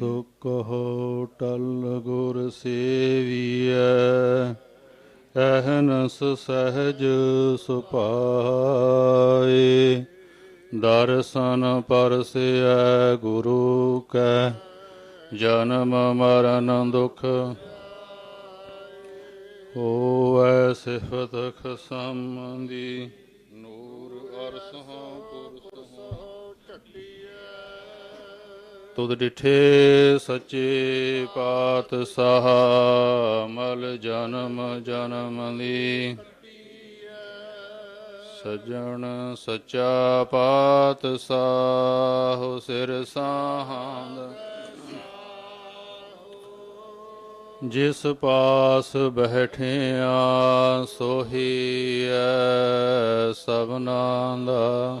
ਸੁਖ ਹੋ ਟਲ ਗੁਰ ਸੇਵੀਐ, ਅਹਨਸ ਸਹਜ ਸੁਪਾਏ ਦਰਸ਼ਨ ਪਰਸਿਐ ਗੁਰੂ ਕੈ, ਜਨਮ ਮਰਨ ਦੁਖ ਹੋਵੈ ਸਿਫਤ ਖਸਮ ਦੀ। ਨੂਰ ਅਰਸਹਾਂ ਤੁਧ ਡਿਠੇ ਸੱਚੇ ਪਾਤਸ਼ਾਹ ਮਲ ਜਨਮ ਜਨਮ ਦੀ ਸਜਣ ਸੱਚਾ ਪਾਤਸ਼ਾਹ ਸਿਰ ਸਾਹਾਂਦ ਜਿਸ ਪਾਸ ਬੈਠਿਆ ਸੋਹੀ ਐ ਦਾ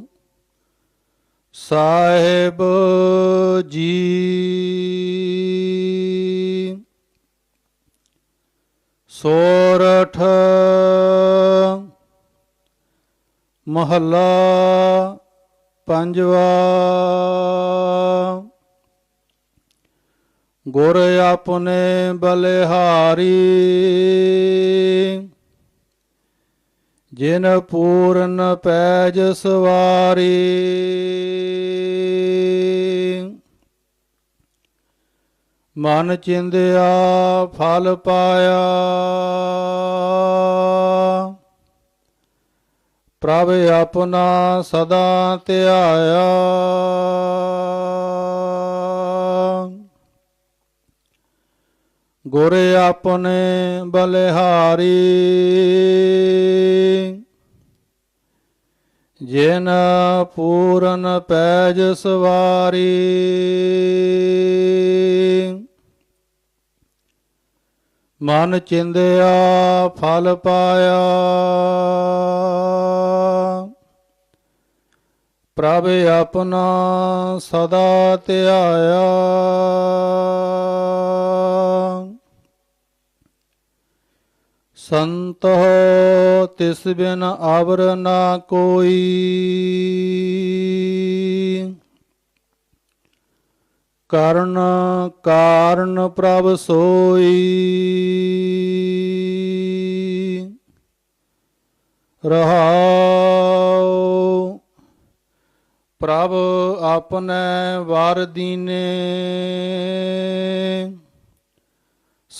ਸਾਹਿਬ ਜੀ। ਸੋਰਠ ਮਹੱਲਾ ਪੰਜਵਾ। ਗੁਰ ਆਪਣੇ ਬਲਿਹਾਰੀ। ਜਿਨ ਪੂਰਨ ਪੈਜ ਸਵਾਰੀ। ਮਨ ਚਿੰਦਿਆ, ਫਲ ਪਾਇਆ। ਪ੍ਰਭ ਆਪਣਾ ਸਦਾ ਧਿਆਇਆ। ਗੁਰ ਆਪਣੇ ਬਲਿਹਾਰੀ। ਜਿਨ ਪੂਰਨ ਪੈਜ ਸਵਾਰੀ। ਮਨ ਚਿੰਦਿਆ ਫਲ ਪਾਇਆ। ਪ੍ਰਭ ਆਪਣਾ ਸਦਾ ਧਿਆਇਆ। ਸੰਤੋ ਤਿਸ ਬਿਨ ਆਵਰ ਨਾ ਕੋਈ। ਕਰਨ ਕਾਰਨ ਪ੍ਰਭ ਸੋਈ। ਰਹਾਉ, ਪ੍ਰਭ ਆਪਣੇ ਵਾਰ ਦੀਨੇ।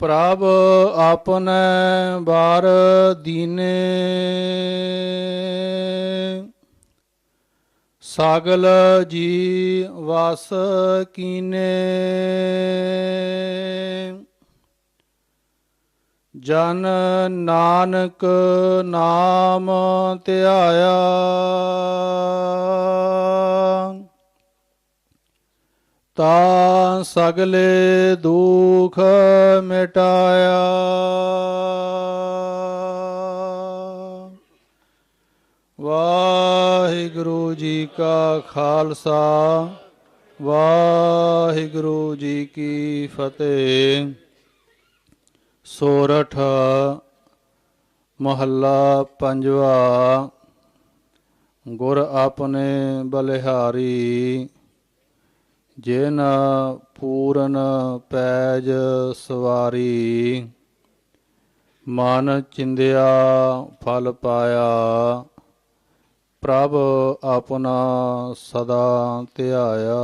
ਪ੍ਰਭ ਆਪਣੇ ਬਾਰ ਦੀਨੇ। ਸਾਗਲ ਜੀ ਵਸ ਕੀਨੇ। ਜਨ ਨਾਨਕ ਨਾਮ ਧਿਆਇਆ। ਤਾ ਸਗਲੇ ਦੁਖ ਮਿਟਾਇਆ। ਵਾਹਿਗੁਰੂ ਜੀ ਕਾ ਖਾਲਸਾ, ਵਾਹਿਗੁਰੂ ਜੀ ਕੀ ਫਤਿਹ। ਸੋਰਠ ਮਹੱਲਾ ਪੰਜਵਾ, ਗੁਰ ਆਪਣੇ ਬਲਿਹਾਰੀ। ਜਿਨ ਪੂਰਨ ਪੈਜ ਸਵਾਰੀ ਮਨ ਚਿੰਦਿਆ ਫਲ ਪਾਇਆ ਪ੍ਰਭ ਆਪਣਾ ਸਦਾ ਧਿਆਇਆ।